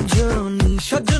Rajani Sajani